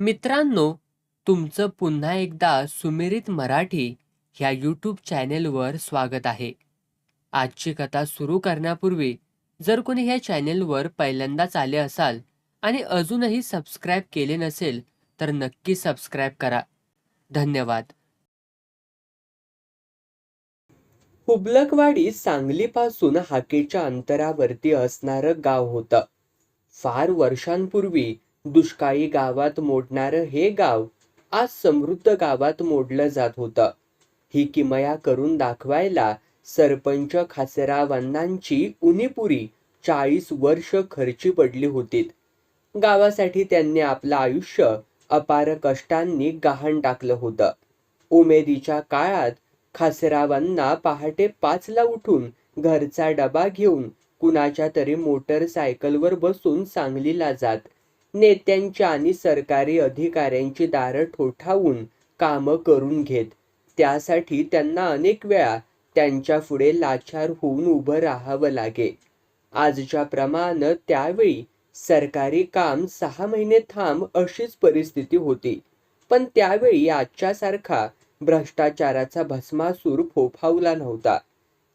मित्रांनो तुमचं पुन्हा एकदा सुमिरित मराठी ह्या यूट्यूब चॅनेलवर स्वागत आहे. आजची कथा सुरू करण्यापूर्वी जर कोणी ह्या चॅनेलवर पहिल्यांदाच आले असाल आणि अजूनही सबस्क्राईब केले नसेल तर नक्की सबस्क्राईब करा. धन्यवाद. हुबलकवाडी सांगलीपासून हाकेच्या अंतरावरती असणारं गाव होतं. फार वर्षांपूर्वी दुष्काळी गावात मोडणारं हे गाव आज समृद्ध गावात मोडलं जात होतं. ही किमया करून दाखवायला सरपंच खासरावांनांची उनीपुरी चाळीस वर्ष खर्ची पडली होती. गावासाठी त्यांनी आपलं आयुष्य अपार कष्टांनी गहाण टाकलं होतं. उमेदीच्या काळात खासरावांना पहाटे पाचला उठून घरचा डबा घेऊन कुणाच्या तरी मोटरसायकलवर बसून सांगलीला जात. नेत्यांच्या आणि सरकारी अधिकाऱ्यांची दारं ठोठावून कामं करून घेत. त्यासाठी त्यांना अनेक वेळा त्यांच्या पुढे लाचार होऊन उभं राहावं लागे. आजच्या प्रमाण त्यावेळी सरकारी काम सहा महिने थांब अशीच परिस्थिती होती. पण त्यावेळी आजच्यासारखा भ्रष्टाचाराचा भस्मासूर फोफावला नव्हता.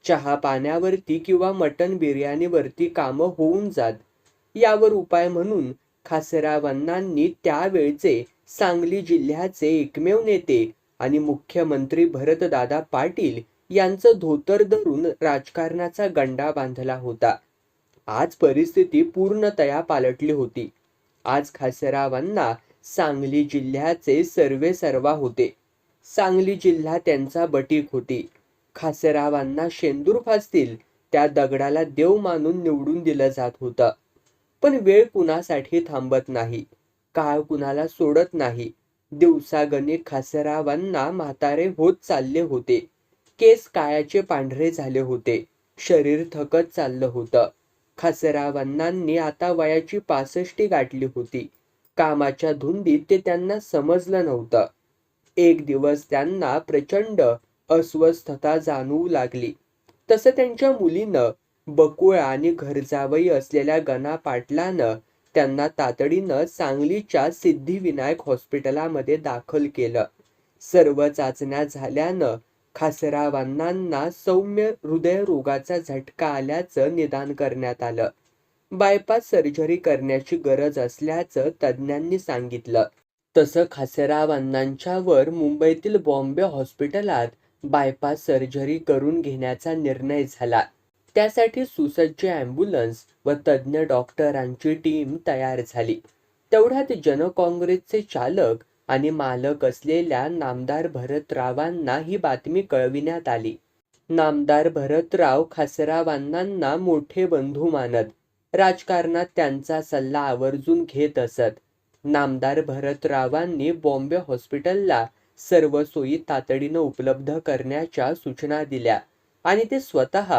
चहा पाण्यावरती किंवा मटन बिर्याणीवरती कामं होऊन जात. यावर उपाय म्हणून खासरावांनांनी त्यावेळचे सांगली जिल्ह्याचे एकमेव नेते आणि मुख्यमंत्री भरतदादा पाटील यांचं धोतर धरून राजकारणाचा गंडा बांधला होता. आज परिस्थिती पूर्णतया पालटली होती. आज खासरावांना सांगली जिल्ह्याचे सर्वे सर्वा होते. सांगली जिल्हा त्यांचा बटीक होती. खासरावांना शेंदूर फासतील त्या दगडाला देव मानून निवडून दिलं जात होतं. पण वेळ कुणासाठी थांबत नाही काळ कुणाला सोडत नाही. दिवसागणिक खासरावांना म्हातारे होत चालले होते. केस काळ्याचे पांढरे झाले होते. शरीर थकत चाललं होतं. खासरावांनांनी आता वयाची पासष्टी गाठली होती. कामाच्या धुंदीत ते त्यांना समजलं नव्हतं. एक दिवस त्यांना प्रचंड अस्वस्थता जाणवू लागली. तसं त्यांच्या मुलीनं बकुळ आणि घरजावई असलेल्या गणा पाटलानं त्यांना तातडीनं सांगलीच्या सिद्धिविनायक हॉस्पिटलामध्ये दाखल केलं. सर्व चाचण्या झाल्यानं खासरावांना सौम्य हृदयरोगाचा झटका आल्याचं निदान करण्यात आलं. बायपास सर्जरी करण्याची गरज असल्याचं तज्ज्ञांनी सांगितलं. तसं खासरावांनांच्यावर मुंबईतील बॉम्बे हॉस्पिटलात बायपास सर्जरी करून घेण्याचा निर्णय झाला. त्यासाठी सुसज्ज ॲम्ब्युलन्स व तज्ज्ञ डॉक्टरांची टीम तयार झाली. तेवढ्यात जनकाँग्रेसचे चालक आणि मालक असलेल्या नामदार भरतरावांना ही बातमी कळविण्यात आली. नामदार भरतराव खासरावांना मोठे बंधू मानत राजकारणात त्यांचा सल्ला आवर्जून घेत असत. नामदार भरतरावांनी बॉम्बे हॉस्पिटलला सर्व सोयी तातडीनं उपलब्ध करण्याच्या सूचना दिल्या आणि ते स्वतः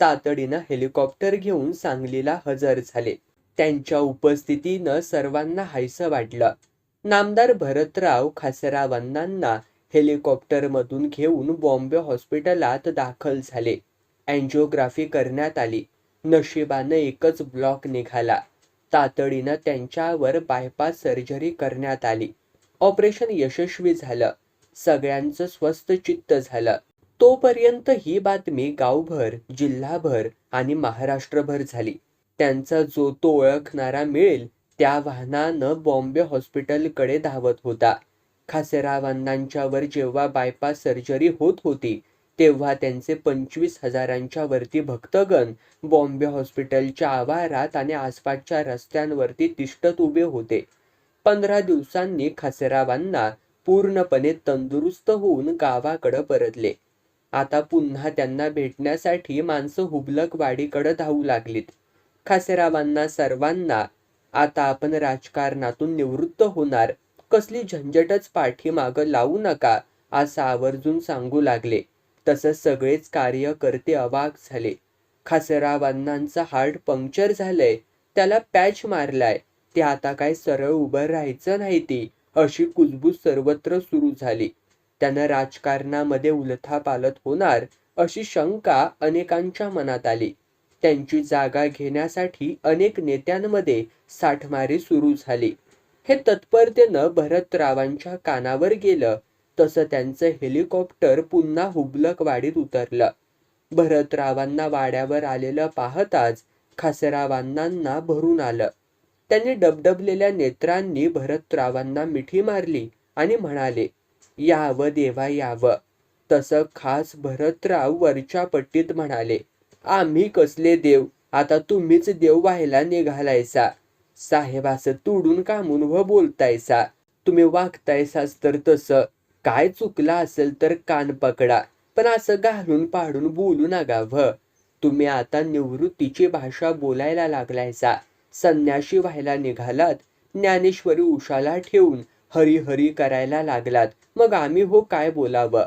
तातडीनं हेलिकॉप्टर घेऊन सांगलीला हजर झाले. त्यांच्या उपस्थितीनं सर्वांना हायसं वाटलं. नामदार भरतराव खासरावांना हेलिकॉप्टरमधून घेऊन बॉम्बे हॉस्पिटलात दाखल झाले. अँजिओग्राफी करण्यात आली. नशिबानं एकच ब्लॉक निघाला. तातडीनं त्यांच्यावर बायपास सर्जरी करण्यात आली. ऑपरेशन यशस्वी झालं. सगळ्यांचं स्वस्त चित्त झालं. तोपर्यंत ही बातमी गावभर जिल्हाभर आणि महाराष्ट्रभर झाली. त्यांचा जो तो ओळखणारा मिळेल त्या वाहनानं बॉम्बे हॉस्पिटलकडे धावत होता. खासरावांनांच्यावर जेव्हा बायपास सर्जरी होत होती तेव्हा त्यांचे पंचवीस हजारांच्या वरती भक्तगण बॉम्बे हॉस्पिटलच्या आवारात आणि आसपासच्या रस्त्यांवरती तिष्ठत उभे होते. पंधरा दिवसांनी खासेरावांना पूर्णपणे तंदुरुस्त होऊन गावाकडं परतले. आता पुन्हा त्यांना भेटण्यासाठी माणसं हुबलक वाडीकडं धावू लागलीत. खासरावांना सर्वांना आता आपण राजकारणातून निवृत्त होणार. कसली झंझटच पाठीमागं लावू नका असं आवर्जून सांगू लागले. तसं सगळेच कार्यकर्ते अवाक झाले. खासरावांनांचं हार्ट पंक्चर झालंय. त्याला पॅच मारलाय. ते आता काय सरळ उभं राहायचं नाही ती अशी कुजबूज सर्वत्र सुरू झाली. त्यानं राजकारणामध्ये उलथापालथ होणार अशी शंका अनेकांच्या मनात आली. त्यांची जागा घेण्यासाठी अनेक नेत्यांमध्ये साठमारी सुरू झाली. हे तत्परतेनं भरतरावांच्या कानावर गेलं तसं त्यांचं हेलिकॉप्टर पुन्हा हुबलक वाडीत उतरलं. भरतरावांना वाड्यावर आलेलं पाहताच खासरावांना भरून आलं. त्यांनी डबडबलेल्या नेत्रांनी भरतरावांना मिठी मारली आणि म्हणाले यावं देवा यावं. तसं खास भरतराव वरच्या पट्टीत म्हणाले आम्ही कसले देव? आता तुम्हीच देव व्हायला निघालायसा. साहेब असं तुडून कामून व बोलतायसा. तुम्ही वागतायसाच तर तसं. काय चुकलं असेल तर कान पकडा. पण असं घालून पाडून बोलू नका व तुम्ही आता निवृत्तीची भाषा बोलायला लागलायसा. संन्याशी व्हायला निघालात. ज्ञानेश्वरी उषाला ठेवून हरी हरी करायला लागलात. मग आम्ही हो काय बोलावं?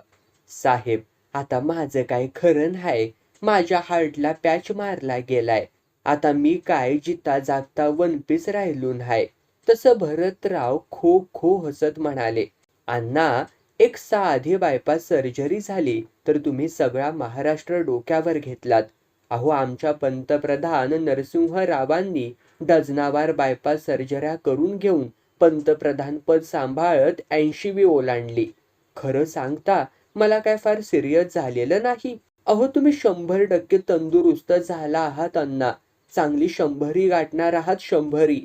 साहेब आता माझं काय खरं नाही माझ्या हार्टला पॅच मारला गेलाय. आता मी काय जिता जागता वनपीस राहिलो नाही तसं भरतराव खो खो हसत म्हणाले अण्णा एक साधी बायपास सर्जरी झाली तर तुम्ही सगळा महाराष्ट्र डोक्यावर घेतलात. अहो आमच्या पंतप्रधान नरसिंहरावांनी डझनावार बायपास सर्जऱ्या करून घेऊन पंतप्रधान पद सांभाळत ऐंशीवी ओलांडली खरं सांगता मला काय फार सिरियस झालेलं नाही. अहो तुम्ही शंभर टक्के तंदुरुस्त झाला आहात अण्णा. चांगली शंभरी गाठणार आहात शंभरी.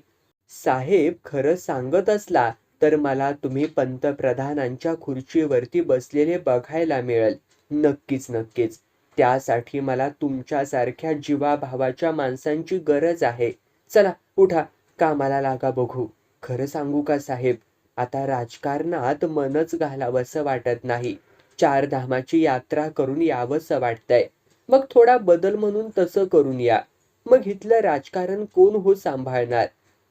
साहेब खरं सांगत असला तर मला तुम्ही पंतप्रधानांच्या खुर्चीवरती बसलेले बघायला मिळेल. नक्कीच नक्कीच. त्यासाठी मला तुमच्यासारख्या जीवाभावाच्या माणसांची गरज आहे. चला उठा. कामाला लागा बघू. खरं सांगू का साहेब? आता राजकारणात मनच घालावंसं वाटत नाही. चार धामाची यात्रा करून यावंसं वाटतंय. मग थोडा बदल म्हणून तसं करून या. मग इथलं राजकारण कोण हो सांभाळणार?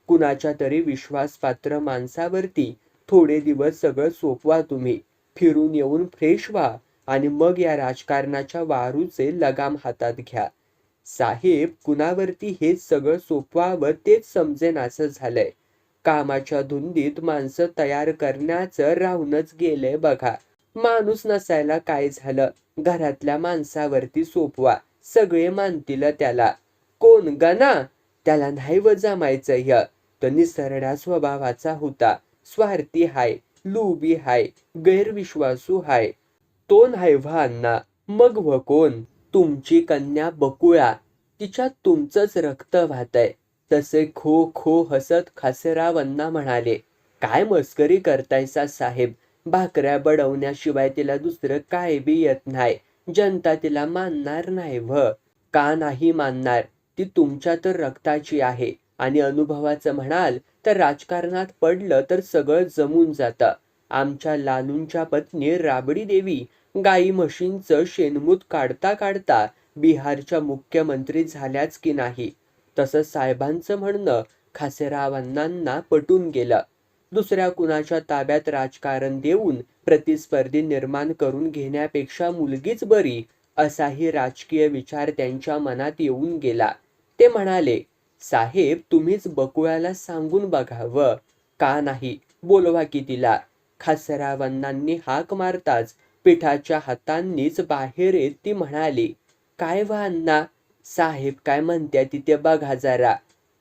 कुणाच्या तरी विश्वासपात्र माणसावरती थोडे दिवस सगळं सोपवा तुम्ही. फिरून येऊन फ्रेश व्हा आणि मग या राजकारणाच्या वारूचे लगाम हातात घ्या. साहेब कुणावरती हे सगळं सोपवावं तेच समजेनासं झालंय. कामाच्या धुंदीत माणसं तयार करण्याचं राहूनच गेले बघा. माणूस नसायला काय झालं? घरातल्या माणसावरती सोपवा. सगळे मानतील त्याला. कोण गना त्याला नाही व जमायचं ह्य. तो निसरड्या स्वभावाचा होता. स्वार्थी हाय लुबी हाय गैरविश्वासू हाय. तो नाही अण्णा. मग व कोण? तुमची कन्या बकुळा. तिच्यात तुमचंच रक्त वाहतय. तसे खो खो हसत खासरावांना म्हणाले काय मस्करी करतायसा साहेब? भाकऱ्या बडवण्याशिवाय तिला दुसरं काय बी येत नाही. जनता तिला मानणार नाही व का नाही मानणार? ती तुमच्या तर रक्ताची आहे. आणि अनुभवाचं म्हणाल तर राजकारणात पडलं तर सगळं जमून जातं. आमच्या लालूंच्या पत्नी राबडी देवी गाई म्हशींचं शेणमूत काढता काढता बिहारच्या मुख्यमंत्री झाल्याच की नाही? तसं साहेबांचं म्हणणं खासेरावांना पटून गेलं. दुसऱ्या कुणाच्या ताब्यात राजकारण देऊन प्रतिस्पर्धी निर्माण करून घेण्यापेक्षा मुलगीच बरी असाही राजकीय विचार त्यांच्या मनात येऊन गेला. ते म्हणाले साहेब तुम्हीच बकुळ्याला सांगून बघावं. का नाही? बोलवा की तिला. खासरावांनांनी हाक मारताच पिठाच्या हातांनीच बाहेर येत ती म्हणाली काय वा अण्णा? साहेब काय म्हणत्या तिथे बघा जरा.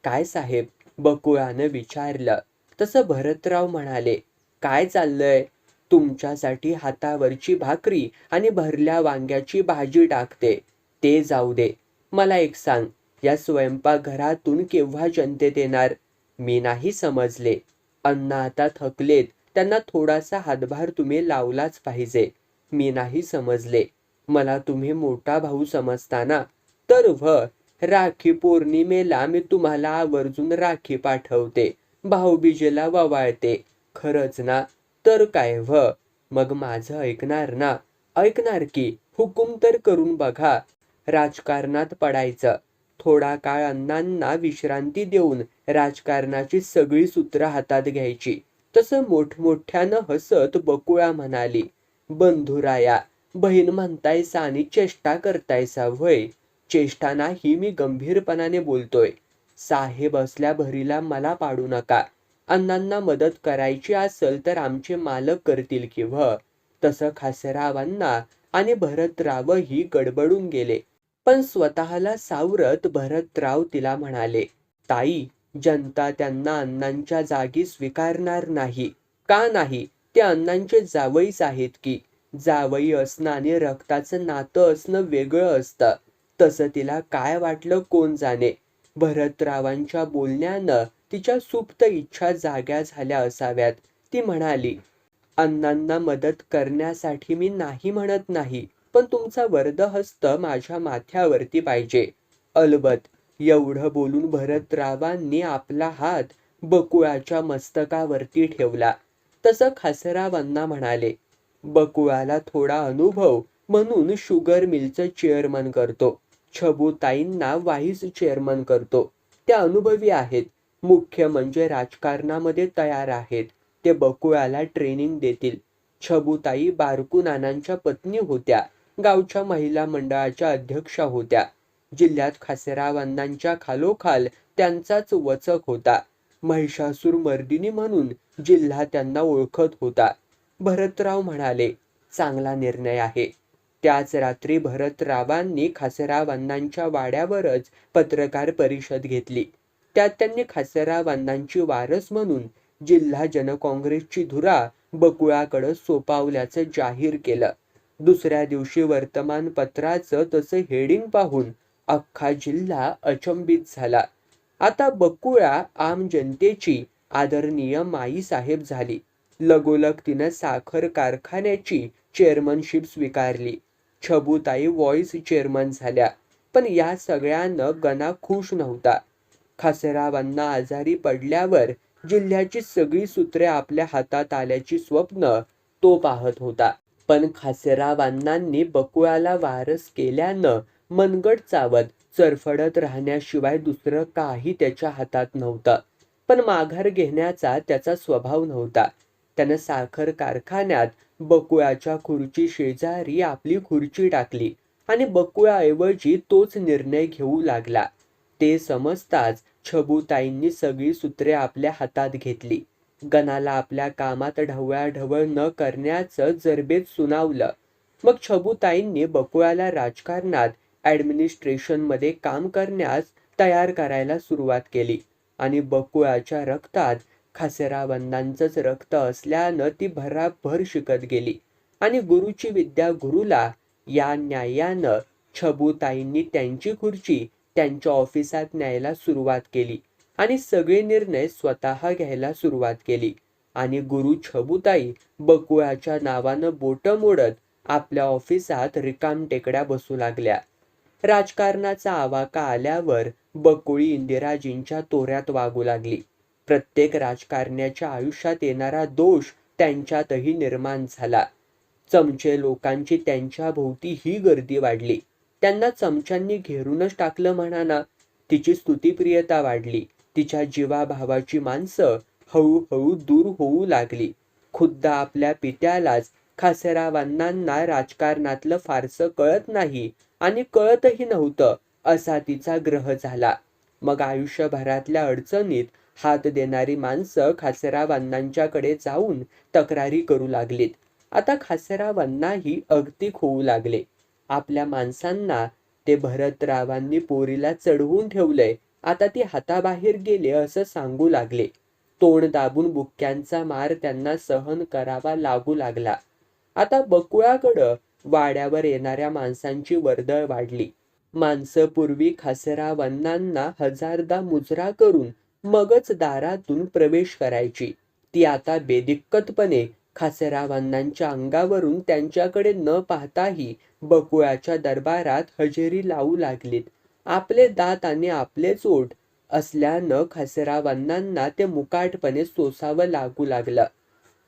काय साहेब? बकुळानं विचारलं. तसं भरतराव म्हणाले काय चाललंय? तुमच्यासाठी हातावरची भाकरी आणि भरल्या वांग्याची भाजी टाकते. ते जाऊ दे. मला एक सांग या स्वयंपाकघरातून केव्हा जनतेत येणार मी नाही समजले. अण्णा आता थकलेत. त्यांना थोडासा हातभार तुम्ही लावलाच पाहिजे. मी नाही समजले. मला तुम्ही मोठा भाऊ समजताना तर व राखी पौर्णिमेला मी तुम्हाला आवर्जून राखी पाठवते. भाऊबीजेला ववाळते. खरंच ना? तर काय व मग माझं ऐकणार ना? ऐकणार की? हुकूम तर करून बघा. राजकारणात पडायचं. थोडा काळ अण्णांना विश्रांती देऊन राजकारणाची सगळी सूत्र हातात घ्यायची. तसं मोठमोठ्यानं हसत बकुळा म्हणाली बंधुराया बहीण म्हणतायसा आणि चेष्टा करतायसा व्हय? चेष्टा ही मी गंभीरपणाने बोलतोय. साहेब असल्या भरीला मला पाडू नका. अण्णांना मदत करायची असेल तर आमचे मालक करतील किंवा तसं खासरावांना आणि भरतरावही गडबडून गेले. पण स्वतःला सावरत भरतराव तिला म्हणाले ताई जनता त्यांना अण्णांच्या जागी स्वीकारणार नाही. का नाही? ते अण्णांचे जावईच आहेत की. जावई असणं आणि रक्ताचं नातं असणं वेगळं असतं. तसं तिला काय वाटलं कोण जाणे? भरतरावांच्या बोलण्यानं तिच्या सुप्त इच्छा जाग्या झाल्या असाव्यात. ती म्हणाली अण्णांना मदत करण्यासाठी मी नाही म्हणत नाही पण तुमचा वरदहस्त माझ्या माथ्यावरती पाहिजे. अलबत एवढं बोलून भरतरावांनी आपला हात बकुळाच्या मस्तकावरती ठेवला. तसं खासरावांना म्हणाले बकुळाला थोडा अनुभव म्हणून शुगर मिलचं चेअरमन करतो. छबूताईंना व्हाईस चेअरमन करतो. त्या अनुभवी आहेत. मुख्य म्हणजे राजकारणामध्ये तयार आहेत. ते बकुळाला ट्रेनिंग देतील. छबूताई बारकू नानांच्या पत्नी होत्या. गावच्या महिला मंडळाच्या अध्यक्षा होत्या. जिल्ह्यात खासेरावांनांच्या खालोखाल त्यांचाच वचक होता. महिषासूर मर्दिनी म्हणून जिल्हा त्यांना ओळखत होता. भरतराव म्हणाले चांगला निर्णय आहे. त्याच रात्री भरतरावांनी खासरावांनांच्या वाड्यावरच पत्रकार परिषद घेतली. त्यात त्यांनी खासरावांनांची वारस म्हणून जिल्हा जनकाँग्रेसची धुरा बकुळाकडं सोपावल्याचं जाहीर केलं. दुसऱ्या दिवशी वर्तमानपत्राचं तसं हेडिंग पाहून अख्खा जिल्हा अचंबित झाला. आता बकुळा आम जनतेची आदरणीय माई साहेब झाली. लगोलग तिनं साखर कारखान्याची चेअरमनशिप स्वीकारली. छबुताई व्हॉइस चेअरमन झाल्या. पण या सगळ्यानं गणा खुश नव्हता. खासरावांना आजारी पडल्यावर जिल्ह्याची सगळी सूत्रे आपल्या हातात आल्याची स्वप्न तो पाहत होता. पण खासरावांनांनी बकुळाला वारस केल्यानं मनगट चावत चरफडत राहण्याशिवाय दुसरं काही त्याच्या हातात नव्हतं. पण माघार घेण्याचा त्याचा स्वभाव नव्हता. त्यानं साखर कारखान्यात बकुळाच्या खुर्ची शेजारी आपली खुर्ची टाकली आणि बकुळाऐवजी तोच निर्णय घेऊ लागला. ते समजताच छबुताईंनी सगळी सूत्रे आपल्या हातात घेतली. गणाला आपल्या कामात ढवळाढवळ न करण्याचं जरबेत सुनावलं. मग छबुताईंनी बकुळाला राजकारणात ॲडमिनिस्ट्रेशनमध्ये काम करण्यास तयार करायला सुरुवात केली आणि बकुळाच्या रक्तात खासरावंदांचंच रक्त असल्यानं ती भराभर शिकत गेली. आणि गुरुची विद्या गुरुला या न्यायानं छबुताईंनी त्यांची खुर्ची त्यांच्या ऑफिसात न्यायला सुरुवात केली. आणि सगळे निर्णय स्वतः घ्यायला सुरुवात केली. आणि गुरु छबुताई बकुळाच्या नावानं बोट मोडत आपल्या ऑफिसात रिकाम टेकड्या बसू लागल्या. राजकारणाचा आवाका आल्यावर बकुळी इंदिराजींच्या तोऱ्यात वागू लागली. प्रत्येक राजकारण्याच्या आयुष्यात येणारा दोष त्यांच्यातही निर्माण झाला. चमचे लोकांची त्यांच्या भोवती ही गर्दी वाढली. त्यांना चमच्यांनी घेरूनच टाकलं म्हणा तिची स्तुतीप्रियता वाढली. तिच्या जीवाभावाची माणसं हळूहळू दूर होऊ लागली. खुद्द आपल्या पित्यालाच खासरावांना राजकारणातलं फारसं कळत नाही आणि कळतही नव्हतं असा तिचा ग्रह झाला. मग आयुष्यभरातल्या अडचणीत हात देणारी माणसं खासरावांनांच्याकडे जाऊन तक्रारी करू लागलीत. आता खासरावांनाही अगतिक होऊ लागले. आपल्या माणसांना ते भरतरावांनी पोरीला चढवून ठेवलंय. आता ती हाताबाहेर गेले असं सांगू लागले. तोंड दाबून बुक्क्यांचा मार त्यांना सहन करावा लागू लागला. आता बकुळाकडं वाड्यावर येणाऱ्या माणसांची वर्दळ वाढली. माणसं पूर्वी खासरावांना हजारदा मुजरा करून मगच दारातून प्रवेश करायची. ती आता बेदिक्कतपणे खासरावांनांच्या अंगावरून त्यांच्याकडे न पाहताही बकुळाच्या दरबारात हजेरी लावू लागलीत. आपले दात आणि आपले ओठ असल्यानं खासरावांना ते मुकाटपणे सोसावं लागू लागलं.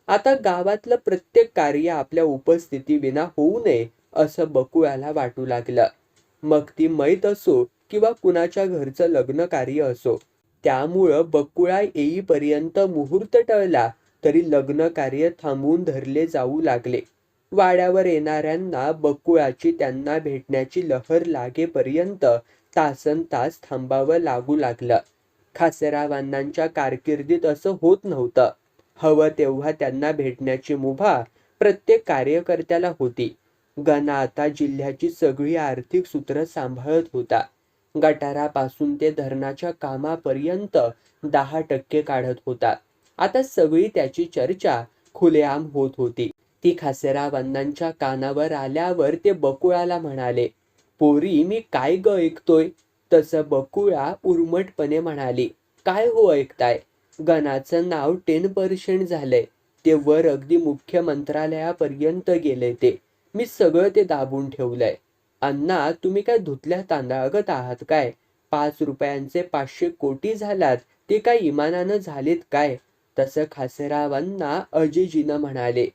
आता गावातलं प्रत्येक कार्य आपल्या उपस्थितीविना होऊ नये असं बकुळाला वाटू लागलं. मग ती मैत असो किंवा कुणाच्या घरचं लग्न कार्य असो त्यामुळं बकुळा येईपर्यंत मुहूर्त टळला तरी लग्न कार्य थांबवून धरले जाऊ लागले. वाड्यावर येणाऱ्यांना बकुळाची त्यांना भेटण्याची लहर लागेपर्यंत तासन तास थांबावं लागू लागलं. खासरावांनांच्या कारकिर्दीत असं होत नव्हतं. हवं तेव्हा त्यांना भेटण्याची मुभा प्रत्येक कार्यकर्त्याला होती. गणा आता जिल्ह्याची सगळी आर्थिक सूत्र सांभाळत होता. गटारापासून ते धरणाच्या कामापर्यंत दहा टक्के काढत होता. आता सगळी त्याची चर्चा खुलेआम होत होती. ती खासेरावांनांच्या कानावर आल्यावर ते बकुळाला म्हणाले पोरी मी काय ग ऐकतोय? तसं बकुळा उर्मटपणे म्हणाली काय हो ऐकताय? गणाचं नाव टेन पर्सेंट झालंय. ते वर अगदी मुख्य मंत्रालयापर्यंत गेले ते. मी सगळं ते दाबून ठेवलंय. अण्णा तुम्ही काय धुतल्या तांदळागत आहात काय? पाच रुपयांचे पाचशे कोटी झालात ते काय इमानानं झालेत काय? तसं खासेरावांना अजिजीनं म्हणाले.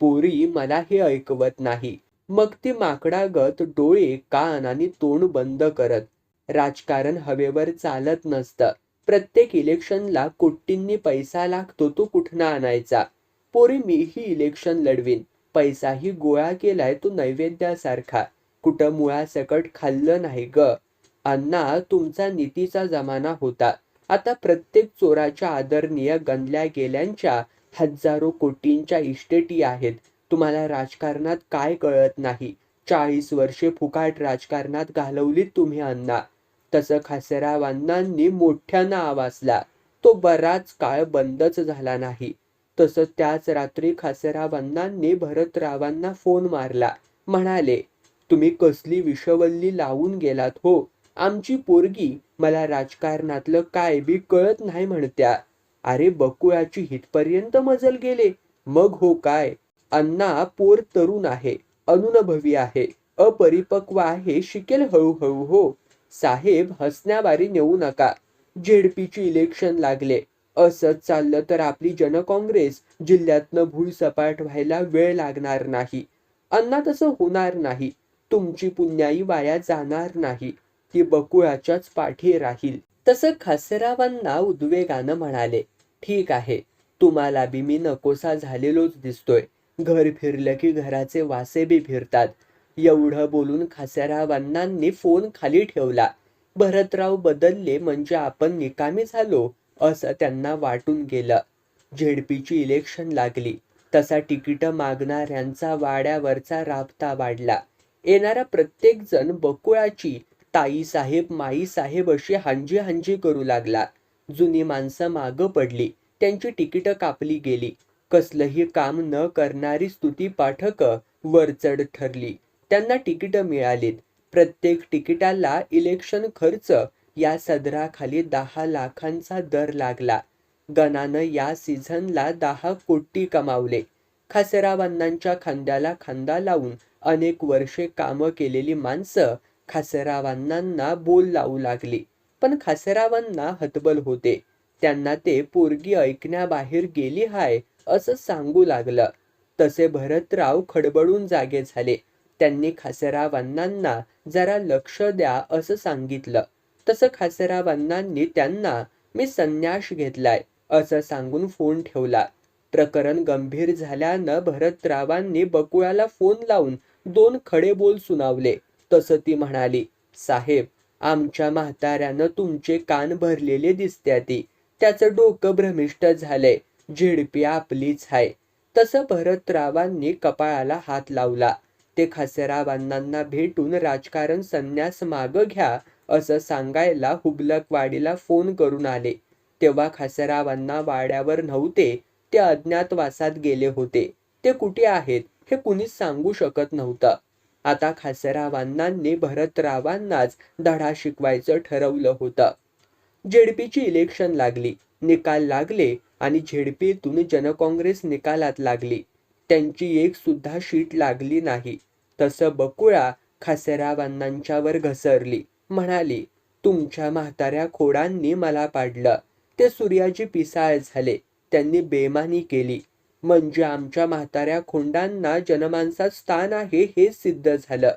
पोरी मला हे ऐकवत नाही. मग ती माकडागत डोळे कान आणि तोंड बंद करत. राजकारण हवेवर चालत नसतं. प्रत्येक इलेक्शनला कोटींनी पैसा लागतो तो कुठनं आणायचा? पोरी मीही इलेक्शन लढवीन. पैसाही गोळा केलाय तो नैवेद्यासारखा. कुठं मुळासकट खाल्लं नाही ग. अण्णा तुमचा नीतीचा जमाना होता. आता प्रत्येक चोराच्या आदरणीय गणल्या गेल्यांच्या हजारो कोटींच्या इस्टेटी आहेत. तुम्हाला राजकारणात काय कळत नाही? चाळीस वर्षे फुकाट राजकारणात घालवलीत तुम्ही अण्णा. तसं खासेरावांनांनी मोठ्यानं आवाजला. तो बराच काळ बंदच झाला नाही. तसं त्याच रात्री खासेरावांनांनी भरतरावांना फोन मारला. म्हणाले तुम्ही कसली विषवल्ली लावून गेलात हो? आमची पोरगी मला राजकारणातलं काय बी कळत नाही म्हणत्या. अरे बकुळाची हितपर्यंत मजल गेले. मग हो काय? अण्णा पोर तरुण आहे अनुनभवी आहे अपरिपक्व आहे शिकेल हळूहळू हो. साहेब हसण्यावारी नेऊ नका. झेडपीची इलेक्शन लागले. असंच चाललं तर आपली जनकाँग्रेस जिल्ह्यातनं भूलसपाट व्हायला वेळ लागणार नाही. अण्णा तसं होणार नाही. तुमची पुण्याई वाया जाणार नाही. ती बकुळाच्याच पाठी राहील. तसं खासरावांना उद्वेगानं म्हणाले. ठीक आहे. तुम्हाला बी मी नकोसा झालेलोच दिसतोय. घर फिरलं की घराचे वासे बी फिरतात. एवढं बोलून खासेरावांनांनी फोन खाली ठेवला. भरतराव बदलले म्हणजे आपण निकामी झालो असं त्यांना वाटून गेलं. झेडपीची इलेक्शन लागली. तसा तिकीट मागणाऱ्यांचा वाड्यावरचा राबता वाढला. येणारा प्रत्येक जण बकुळाची ताई साहेब माई साहेब अशी हांजी हांजी करू लागला. जुनी माणसं मागं पडली. त्यांची तिकीटं कापली गेली. कसलंही काम न करणारी स्तुती पाठक वरचढ ठरली. त्यांना तिकीटं मिळालीत. प्रत्येक तिकिटाला इलेक्शन खर्च या सदराखाली दहा लाखांचा दर लागला. गणानं या सीझनला दहा कोटी कमावले. खासरावांनांच्या खांद्याला खांदा लावून अनेक वर्षे कामं केलेली माणसं खासरावांना बोल लावू लागली. पण खासरावांना हतबल होते. त्यांना ते पोरगी ऐकण्याबाहेर गेली हाय असं सांगू लागलं. तसे भरतराव खडबडून जागे झाले. त्यांनी खासरावांना जरा लक्ष द्या असं सांगितलं. तसं खासरावांनांनी त्यांना मी संन्यास घेतलाय असं सांगून फोन ठेवला. प्रकरण गंभीर झाल्यानं भरतरावांनी बकुळाला फोन लावून दोन खडे बोल सुनावले. तसं ती म्हणाली साहेब आमच्या म्हाताऱ्यानं तुमचे कान भरलेले दिसत्या ती. त्याचं डोकं भ्रमिष्ट झालंय. झिडपी आपलीच हाय. तसं भरतरावांनी कपाळाला हात लावला. ते खसेरावांना भेटून राजकारण संन्यास माग घ्या असं सांगायला हुबलकवाडीला फोन करून आले. तेव्हा खसेरावांना वाड्यावर नव्हते ते अज्ञातवासात गेले होते. ते कुठे आहेत? हे कुणीच सांगू शकत नव्हतं. आता खासरावांनांनी भरतरावांनाच धडा शिकवायचं ठरवलं होतं. झेडपीची इलेक्शन लागली निकाल लागले आणि झेडपीतून जनकाँग्रेस निकालात लागली. त्यांची एक सुद्धा शीट लागली नाही. तसं बकुळा खासरावांनांच्यावर घसरली. म्हणाली तुमच्या म्हाताऱ्या खोडांनी मला पाडलं. ते सूर्याची पिसाळ झाले. त्यांनी बेमानी केली. म्हणजे आमच्या म्हाताऱ्या खोंडांना जनमानसात स्थान आहे हे सिद्ध झालं.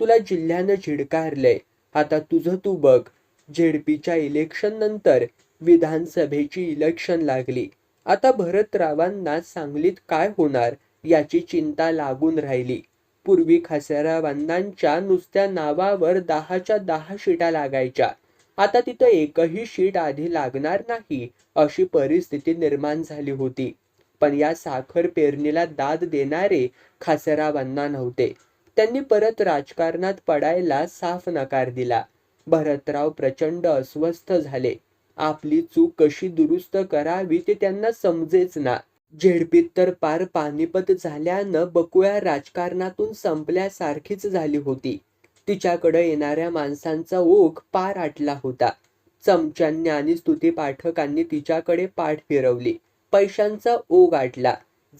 तुला जिल्ह्यानं झिडकारलंय आता तुझं तू बघ. झेडपीच्या इलेक्शन नंतर विधानसभेची इलेक्शन लागली. आता भरतरावांना सांगलीत काय होणार याची चिंता लागून राहिली. पूर्वी खासरावांनांच्या नुसत्या नावावर दहाच्या दहा शिटा लागायच्या. आता तिथं एकही शीट आधी लागणार नाही अशी परिस्थिती निर्माण झाली होती. पण या साखर पेरणीला दाद देणारे खासरावांना नव्हते. त्यांनी परत राजकारणात पडायला साफ नकार दिला. भरतराव प्रचंड अस्वस्थ झाले. आपली चूक कशी दुरुस्त करावी ते त्यांना समजेच ना. झेडपीत तर पार पानिपत झाल्यानं बकुळ्या राजकारणातून संपल्यासारखीच झाली होती. तिच्याकडे येणाऱ्या माणसांचा ओघ पार आटला होता. चमच्यांनी आणि स्तुती पाठकांनी तिच्याकडे पाठ फिरवली. पैशांचा ओघ आटला.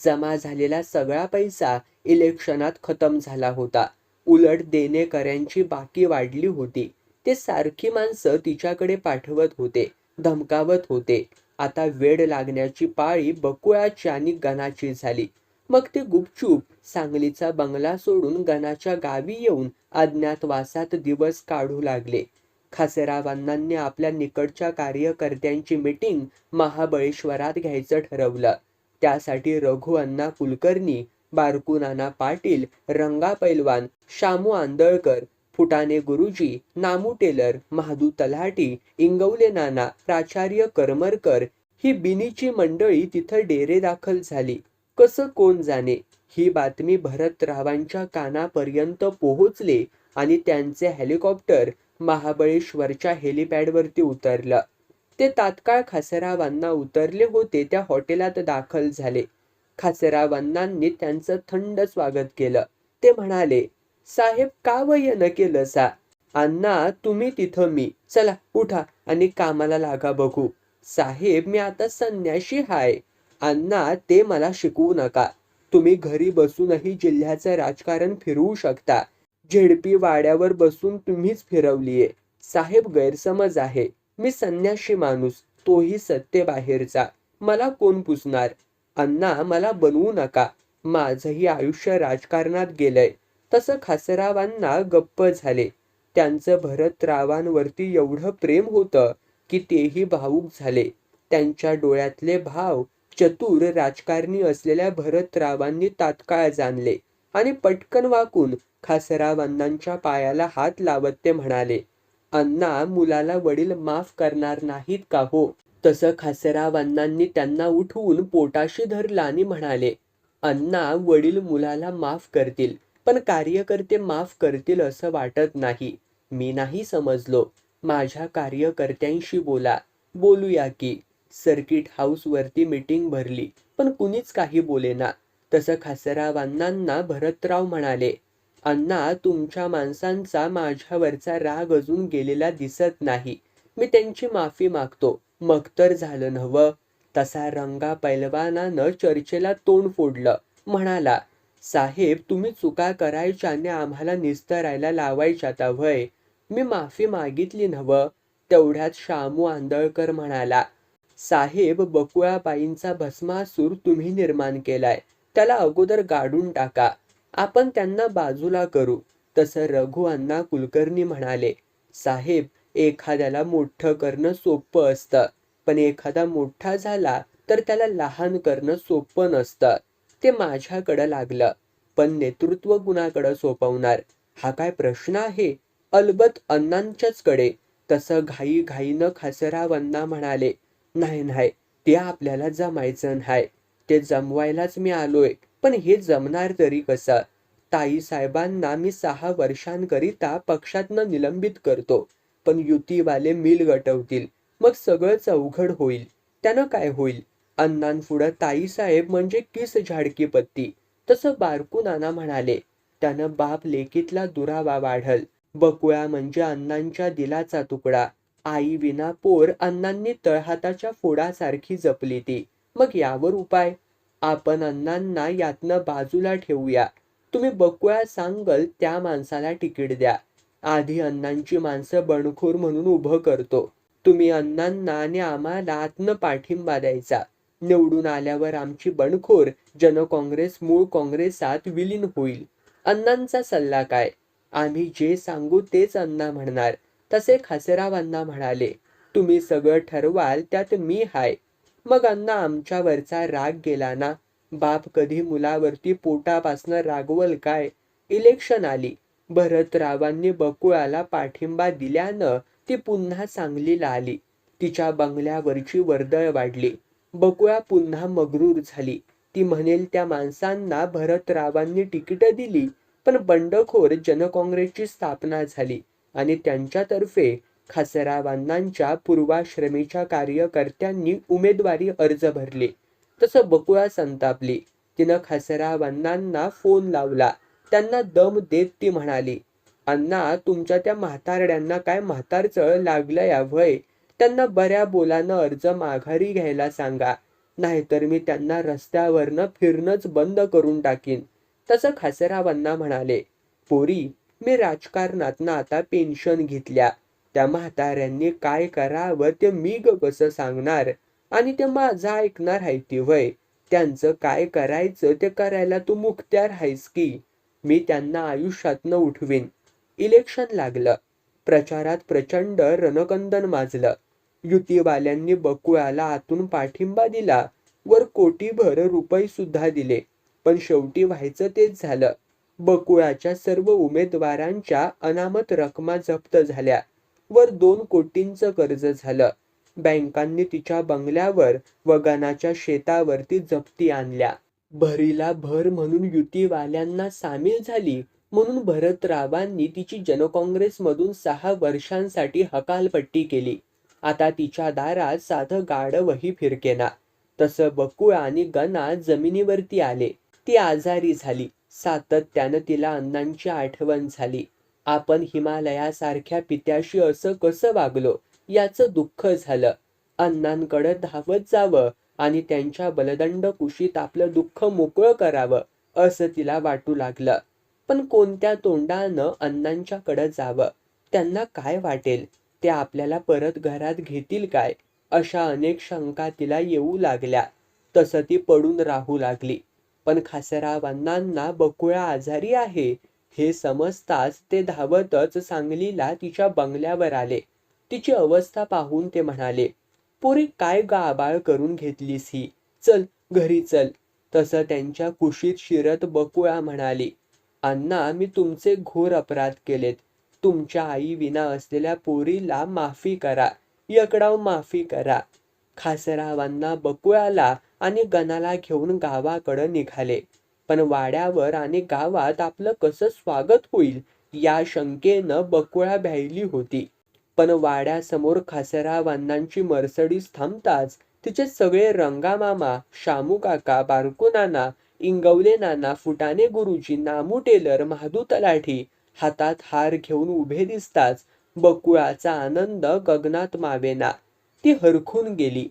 जमा झालेला सगळा पैसा इलेक्शनात खतम झाला होता. उलट देणेकऱ्यांची बाकी वाढली होती. ते सारखी माणसं तिच्याकडे पाठवत होते धमकावत होते. आता वेड लागण्याची पाळी बकुळाची आणि गणाची झाली. मग ते गुपचूप सांगलीचा बंगला सोडून गणाच्या गावी येऊन अज्ञातवासात दिवस काढू लागले. खासेरावांनांनी आपल्या निकडच्या कार्यकर्त्यांची मीटिंग महाबळेश्वरात घ्यायचं ठरवलं. त्यासाठी रघु अण्णा कुलकर्णी बारकू नाना पाटील रंगा पैलवान शामू आंदळकर फुटाणे गुरुजी नामू टेलर महादू तलाटी इंगवले नाना प्राचार्य करमरकर ही बिनीची मंडळी तिथं डेरे दाखल झाली. कसं कोण जाणे? ही बातमी भरतरावांच्या कानापर्यंत पोहोचले आणि त्यांचे हेलिकॉप्टर महाबळेश्वरच्या हेलिपॅडवरती उतरलं. ते तात्काळ खासरावांना उतरले होते. त्या हॉटेलात दाखल झाले. खासरावांनांनी त्यांचं थंड स्वागत केलं. ते म्हणाले साहेब का वयन केलं सा अण्णा तुम्ही तिथं मी. चला उठा आणि कामाला लागा बघू. साहेब मी आता संन्याशी हाय. अण्णा ते मला शिकवू नका. तुम्ही घरी बसूनही जिल्ह्याचं राजकारण फिरवू शकता. झेडपी वाड्यावर बसून तुम्हीच फिरवलीये. साहेब गैरसमज आहे. मी संन्याशी माणूस तोही सत्य बाहेरचा मला कोण पुसणार? अण्णा मला बनवू नका. माझंही आयुष्य राजकारणात गेलंय. तसं खासरावांना गप्प झाले. त्यांचं भरतरावांवरती एवढं प्रेम होतं की तेही भावूक झाले. त्यांच्या डोळ्यातले भाव चतुर राजकारणी असलेल्या भरतरावांनी तात्काळ जाणले. आणि पटकन वाकून खासरावांनांच्या पायाला हात लावत ते म्हणाले अण्णा मुलाला वडील माफ करणार नाहीत का हो? तसं खासरावांनांनी त्यांना उठवून पोटाशी धरला आणि म्हणाले अण्णा वडील मुलाला माफ करतील पण कार्यकर्ते माफ करतील असं वाटत नाही. मी नाही समजलो. माझ्या कार्यकर्त्यांशी बोला. बोलूया की. सर्किट हाऊस वरती मीटिंग भरली पण कुणीच काही बोलेना. तसं खासरावांनांना भरतराव म्हणाले अण्णा तुमच्या माणसांचा माझ्यावरचा राग अजून गेलेला दिसत नाही. मी त्यांची माफी मागतो. मग तर झालं नव्हं. तसा रंगा पैलवानानं चर्चेला तोंड फोडलं. म्हणाला साहेब तुम्ही चुका करायच्याने आम्हाला निस्तरायला लावायच्या वय मी माफी मागितली नवं तेवढ्यात शामू आंदळकर म्हणाला साहेब बकुळाबाईंचा भस्मासूर तुम्ही निर्माण केलाय. त्याला अगोदर गाडून टाका. आपण त्यांना बाजूला करू. तसं रघु अण्णा कुलकर्णी म्हणाले साहेब एखाद्याला मोठं करणं सोपं असतं. पण एखादा मोठा झाला तर त्याला लहान करणं सोपं नसतं. ते माझ्याकडं लागलं. पण नेतृत्व कुणाकडं सोपवणार. हा काय प्रश्न आहे? अलबत अण्णांच्याच कडे तसं घाई घाईनं खासरावांना म्हणाले नाही नाही. ते आपल्याला जमायचं नाही. ते जमवायलाच मी आलोय. पण हे जमणार तरी कसं? ताई साहेबांना मी सहा वर्षांकरिता पक्षातनं निलंबित करतो. पण युतीवाले मिल गटवतील. मग सगळंच अवघड होईल. त्यानं काय होईल? अण्णांपुढं ताई साहेब म्हणजे किस झाडकी पत्ती तसं बारकू नाना म्हणाले. त्यानं बाप लेकीतला दुरावा वाढल. बकुळा म्हणजे अण्णांच्या दिलाचा तुकडा. आई विना पोर अण्णांनी तळहाताच्या फोडासारखी जपली ती. मग यावर उपाय. आपण अण्णांना यातनं बाजूला ठेवूया. तुम्ही बकुळा सांगल त्या माणसाला तिकीट द्या. आधी अण्णांची माणसं बणखोर म्हणून उभं करतो. तुम्ही अण्णांना आणि आम्हाला आतनं पाठिंबा द्यायचा. निवडून आल्यावर आमची बणखोर जनकाँग्रेस मूळ काँग्रेसात विलीन होईल. अण्णांचा सल्ला काय? आम्ही जे सांगू तेच अण्णा म्हणणार. तसे खासरावांना म्हणाले. तुम्ही सगळं ठरवाल त्यात मी हाय. मग अण्णा आमच्यावरचा राग गेला ना? बाप कधी मुलावरती पोटापासनं रागवल काय? इलेक्शन आली. भरतरावांनी बकुळाला पाठिंबा दिल्यानं ती पुन्हा सांगलीला आली. तिच्या बंगल्यावरची वर्दळ वाढली. बकुळा पुन्हा मगरूर झाली. ती म्हणेल त्या माणसांना भरतरावांनी तिकीट दिली पण बंडखोर जनकाँग्रेसची स्थापना झाली आणि त्यांच्यातर्फे खासरावांनांच्या पूर्वाश्रमीच्या कार्यकर्त्यांनी उमेदवारी अर्ज भरले. तसं बकुळा संतापली. तिनं खासरावांनांना फोन लावला. त्यांना दम देत ती म्हणाली अण्णा तुमच्या त्या म्हातारड्यांना काय म्हातारचळ लागलं या वय त्यांना बऱ्या बोलानं अर्ज माघारी घ्यायला सांगा. नाहीतर मी त्यांना रस्त्यावरनं फिरणंच बंद करून टाकीन. तसं खासरावांना म्हणाले पोरी मी राजकारणातनं आता पेन्शन घेतल्या. त्या म्हाताऱ्यांनी काय करावं ते मी ग कसं सांगणार? आणि ते माझं ऐकणार आहे ती वय. त्यांचं काय करायचं ते करायला तू मुक्त्यार आहेस की? मी त्यांना आयुष्यातनं उठवीन. इलेक्शन लागलं. प्रचारात प्रचंड रणकंदन माजलं. युतीवाल्यांनी बकुळाला आतून पाठिंबा दिला. वर कोटीभर रुपये सुद्धा दिले. पण शेवटी व्हायचं तेच झालं. बकुळाच्या सर्व उमेदवारांच्या अनामत रकमा जप्त झाल्या. वर दोन कोटींचं कर्ज झालं. बँकांनी तिच्या बंगल्यावर वगानाच्या शेतावरती जप्ती आणल्या. भरीला भर म्हणून युतीवाल्यांना सामील झाली म्हणून भरतरावांनी तिची जनकाँग्रेसमधून सहा वर्षांसाठी हकालपट्टी केली. आता तिच्या दारात साधं गाडवही फिरकेना. तसं बकुळ आणि गणा जमिनीवरती आले. ती आजारी झाली. सातत्यानं तिला अण्णांची आठवण झाली. आपण हिमालयासारख्या पित्याशी असं कसं वागलो? याचं दुःख झालं. अण्णांकडं धावत जावं आणि त्यांच्या बलदंड कुशीत आपलं दुःख मोकळं करावं असं तिला वाटू लागलं. पण कोणत्या तोंडानं अण्णांच्याकडं जावं? त्यांना काय वाटेल? ते आपल्याला परत घरात घेतील काय? अशा अनेक शंका तिला येऊ लागल्या. तसं ती पडून राहू लागली. पण खासरावांना बकुळा आजारी आहे. हे समजताच ते धावतच सांगलीला तिच्या बंगल्यावर आले. तिची अवस्था पाहून ते म्हणाले पोरी काय गाबाळ करून घेतलीस ही? चल घरी चल. तसं त्यांच्या कुशीत शिरत बकुळा म्हणाली अण्णा मी तुमचे घोर अपराध केलेत. तुमच्या आई विना असलेल्या पोरीला माफी करा. यकडाव माफी करा. खासरावांना बकुळाला आणि गणाला घेऊन गावाकडं निघाले. पण वाड्यावर आणि गावात आपलं कसं स्वागत होईल या शंकेनं बकुळा भ्यायली होती. पण वाड्यासमोर खासरावांनांची मर्सडीज थांबताच तिचे सगळे रंगामामा शामू काका बारकू नाना इंगवले नाना फुटाणे गुरुजी नामू टेलर महादू तलाठी हातात हार घेऊन उभे दिसताच बकुळाचा आनंद गगनात मावेना. ती हरखून गेली.